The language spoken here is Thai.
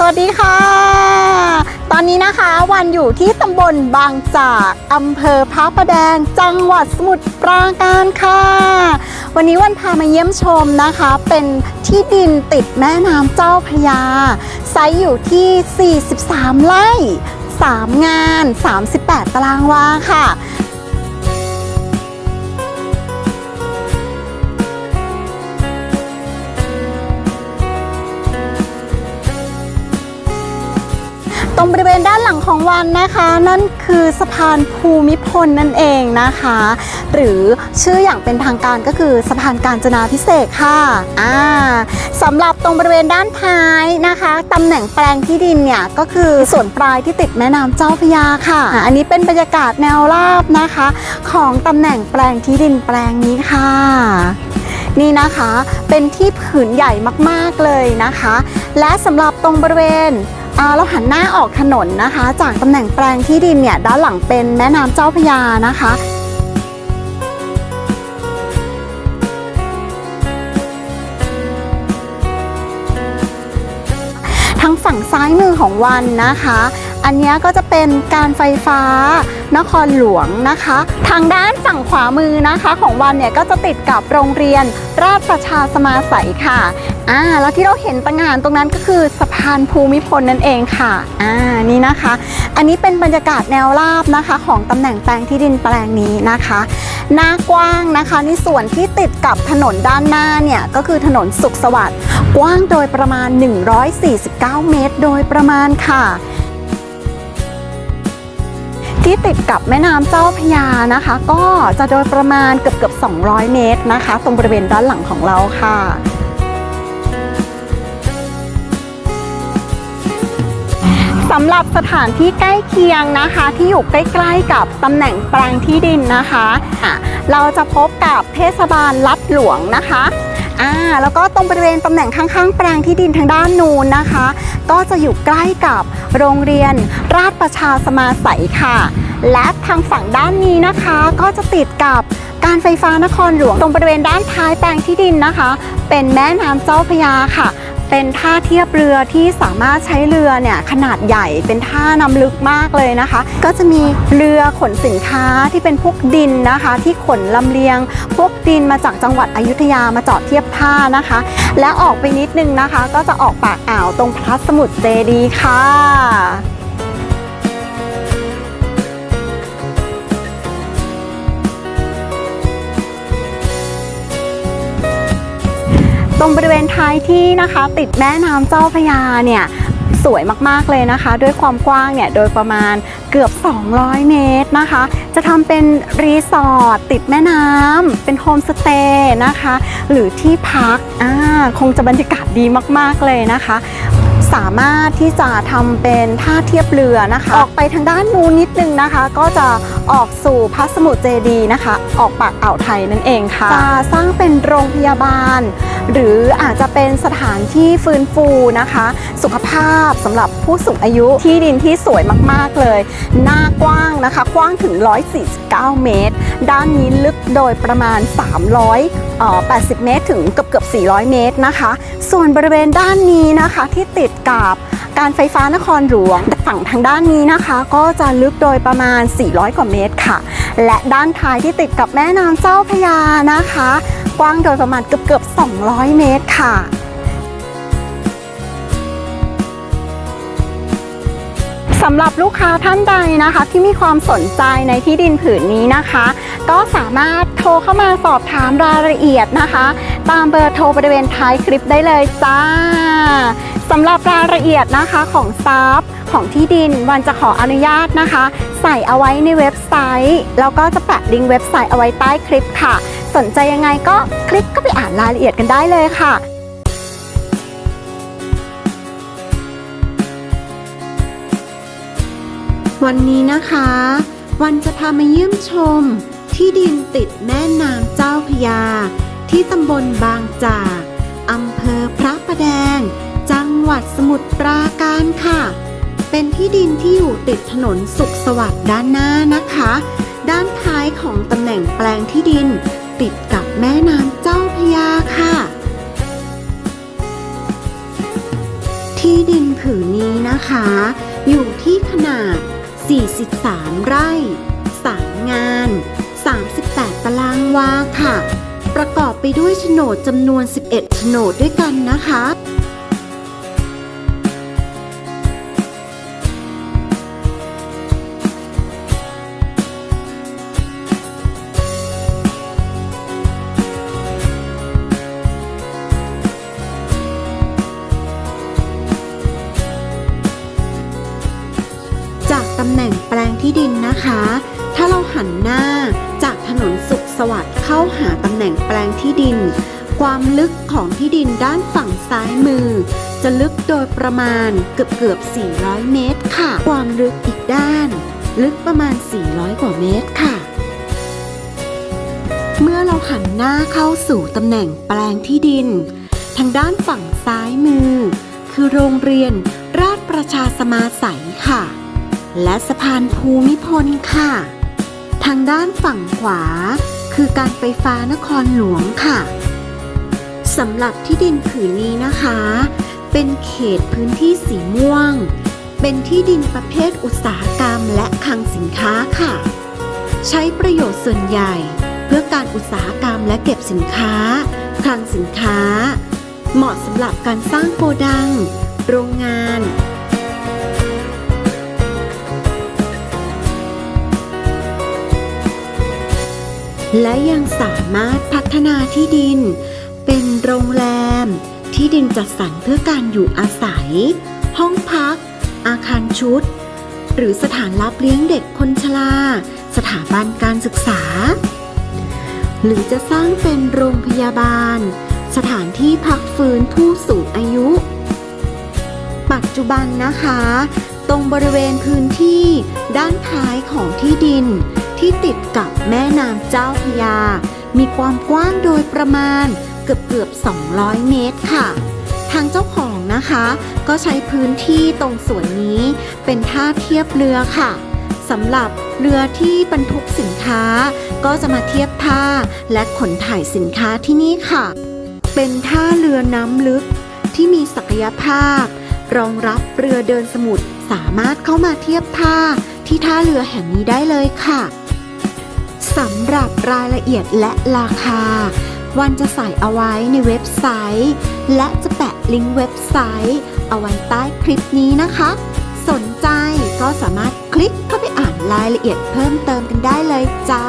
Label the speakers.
Speaker 1: สวัสดีค่ะ ตอนนี้นะคะวันอยู่ที่ตำบลบางจากอำเภอพระประแดง จังหวัดสมุทรปราการค่ะ วันนี้วันพามาเยี่ยมชมนะคะ เป็นที่ดินติดแม่น้ำเจ้าพยา ไซส์อยู่ที่ 43 ไร่ 3 งาน 38 ตารางวาค่ะ ตรงบริเวณด้านหลังของวันนะคะ นั่นคือสะพานภูมิพลนั่นเองนะคะ หรือชื่ออย่างเป็นทางการก็คือสะพานการจนาพิเศษค่ะอ่าสำหรับตรงบริเวณด้านท้ายนะคะตำแหน่งแปลงที่ดินเนี่ยก็คือส่วนปลายที่ติดแม่น้ำเจ้าพยาค่ะอันนี้เป็นบรรยากาศแนวราบนะคะ ของตำแหน่งแปลงที่ดินแปลงนี้ค่ะนี่นะคะเป็นที่ผืนใหญ่มากๆเลยนะคะ และสำหรับตรงบริเวณ เราหันหน้าออกถนนนะคะ จากตำแหน่งแปลงที่ดินเนี่ยด้านหลังเป็นแม่น้ำเจ้าพยานะคะทางฝั่งซ้ายมือของวันนะคะ อันนี้ก็จะเป็นการไฟฟ้านครหลวงนะคะ ทางด้านฝั่งขวามือนะคะของวันเนี่ยก็จะติดกับโรงเรียนราชประชาสมาสัยค่ะอ่าแล้วที่เราเห็นตั้งงานตรงนั้นก็คือสะพานภูมิพลนั่นเองค่ะอ่านี่นะคะ อันนี้เป็นบรรยากาศแนวราบนะคะ ของตำแหน่งแปลงที่ดินแปลงนี้นะคะหน้ากว้างนะคะ ในส่วนที่ติดกับถนนด้านหน้าเนี่ยก็คือถนนสุขสวัสดิ์กว้างโดยประมาณ 149 เมตร โดยประมาณค่ะ ที่ติดกับแม่น้ำเจ้าพระยานะคะ ก็จะโดยประมาณเกือบเกือบ200 เมตรนะคะ ตรงบริเวณด้านหลังของเราค่ะ สำหรับสถานที่ใกล้เคียงนะคะ ที่อยู่ใกล้ๆกับตำแหน่งแปลงที่ดินนะคะอะเราจะพบกับเทศบาลลัดหลวงนะคะอ่าแล้วก็ตรงบริเวณตำแหน่งข้างๆ แปลงที่ดินทางด้านนูนนะคะ ก็จะอยู่ใกล้กับโรงเรียนราชประชาสมาสัยค่ะ และทางฝั่งด้านนี้นะคะ ก็จะติดกับการไฟฟ้านครหลวง ตรงบริเวณด้านท้ายแปลงที่ดินนะคะ เป็นแม่น้ำเจ้าพยาค่ะ เป็นท่าเทียบเรือที่สามารถใช้เรือเนี่ยขนาดใหญ่เป็นท่านำลึกมากเลยนะคะ ก็จะมีเรือขนสินค้าที่เป็นพวกดินนะคะ ที่ขนลำเลียง พวกดินมาจากจังหวัดอยุธยามาจอดเทียบท่านะคะ และออกไปนิดนึงนะคะ ก็จะออกปากอ่าวตรงพระสมุทรเจดีค่ะ ตรงบริเวณท้ายที่นะคะ ติดแม่น้ำเจ้าพระยาเนี่ยสวยมากๆเลยนะคะ ด้วยความกว้างเนี่ยโดยประมาณเกือบ 200 เมตรนะคะ จะทำเป็นรีสอร์ทติดแม่น้ำเป็นโฮมสเตย์นะคะ หรือที่พักอ่าคงจะบรรยากาศดีมากๆเลยนะคะ สามารถที่จะทำเป็นท่าเทียบเรือนะคะ ออกไปทางด้านนู้นนิดนึงนะคะ ก็จะออกสู่พระสมุทรเจดีนะคะ ออกปากอ่าวไทยนั่นเองค่ะจะสร้างเป็นโรงพยาบาล หรืออาจจะเป็นสถานที่ฟื้นฟูนะคะ สุขภาพสำหรับผู้สูงอายุที่ดินที่สวยมากๆเลย หน้ากว้างนะคะ กว้างถึง 149 เมตร ด้านนี้ลึกโดยประมาณ 300เอ่อ80 เมตรถึงเกือบเกือบ400 เมตรนะคะ ส่วนบริเวณด้านนี้นะคะที่ติดกับการไฟฟ้านครหลวงฝั่งทางด้านนี้นะคะ ก็จะลึกโดยประมาณ 400 กว่าเมตรค่ะ และด้านท้ายที่ติดกับแม่น้ำเจ้าพยานะคะ กว้างโดยประมาณเกือบเกือบ200 เมตรค่ะสำหรับลูกค้าท่านใดนะคะ ที่มีความสนใจในที่ดินผืนนี้นะคะ ก็สามารถโทรเข้ามาสอบถามรายละเอียดนะคะ ตามเบอร์โทรบริเวณท้ายคลิปได้เลยจ้าสำหรับรายละเอียดนะคะของซับของที่ดินวันจะขออนุญาตนะคะ ใส่เอาไว้ในเว็บไซต์ แล้วก็จะแปะลิงก์เว็บไซต์เอาไว้ใต้คลิปค่ะ สนใจยังไงก็คลิกก็ไปอ่านรายละเอียดกันได้เลยค่ะวันนี้นะคะ วันจะพามาเยี่ยมชม ที่ดินติดแม่น้ำเจ้าพยา ที่ตำบลบางจากอำเภอพระประแดง จังหวัดสมุทรปราการค่ะ เป็นที่ดินที่อยู่ติดถนนสุขสวัสดิ์ด้านหน้านะคะ ด้านท้ายของตำแหน่งแปลงที่ดิน ติดกับแม่น้ำเจ้าพยาค่ะ ที่ที่ดินผืนนี้นะคะ อยู่ที่ขนาด 43 ไร่ 3 งาน 38 ตารางวาค่ะ ประกอบไปด้วยโฉนดจำนวน 11โฉนดด้วยกันนะคะจากตำแหน่งแปลงที่ดินนะคะ ถ้าเราหันหน้า สวัสดิ์เข้าหาตำแหน่งแปลงที่ดิน ความลึกของที่ดินด้านฝั่งซ้ายมือ จะลึกโดยประมาณเกือบเกือบ 400 เมตรค่ะ ความลึกอีกด้าน ลึกประมาณ 400 กว่าเมตรค่ะ เมื่อเราหันหน้าเข้าสู่ตำแหน่งแปลงที่ดิน ทางด้านฝั่งซ้ายมือ คือโรงเรียนราชประชาสมาสัยค่ะ และสะพานภูมิพลค่ะ ทางด้านฝั่งขวา คือการไฟฟ้านครหลวงค่ะสำหรับที่ดินผืนนี้นะคะ เป็นเขตพื้นที่สีม่วง เป็นที่ดินประเภทอุตสาหกรรมและคลังสินค้าค่ะ ใช้ประโยชน์ส่วนใหญ่ เพื่อการอุตสาหกรรมและเก็บสินค้า คลังสินค้า เหมาะสำหรับการสร้างโกดัง โรงงาน และยังสามารถพัฒนาที่ดิน เป็นโรงแรม ที่ดินจัดสรรเพื่อการอยู่อาศัย ห้องพัก อาคารชุด หรือสถานรับเลี้ยงเด็กคนชรา สถาบันการศึกษา หรือจะสร้างเป็นโรงพยาบาล สถานที่พักฟื้นผู้สูงอายุ ปัจจุบันนะคะ ตรงบริเวณพื้นที่ด้านท้ายของที่ดิน ที่ติดกับแม่น้ำเจ้าพยา มีความกว้างโดยประมาณเกือบเกือบ 200 เมตรค่ะ ทางเจ้าของนะคะ ก็ใช้พื้นที่ตรงส่วนนี้เป็นท่าเทียบเรือค่ะสำหรับเรือที่บรรทุกสินค้า ก็จะมาเทียบท่าและขนถ่ายสินค้าที่นี่ค่ะ เป็นท่าเรือน้ำลึกที่มีศักยภาพ รองรับเรือเดินสมุทรสามารถเข้ามาเทียบท่าที่ท่าเรือแห่งนี้ได้เลยค่ะ สำหรับรายละเอียดและราคา วันจะใส่เอาไว้ในเว็บไซต์ และจะแปะลิงก์เว็บไซต์ เอาไว้ใต้คลิปนี้นะคะ สนใจก็สามารถคลิกเข้าไปอ่านรายละเอียดเพิ่มเติมกันได้เลยจ้า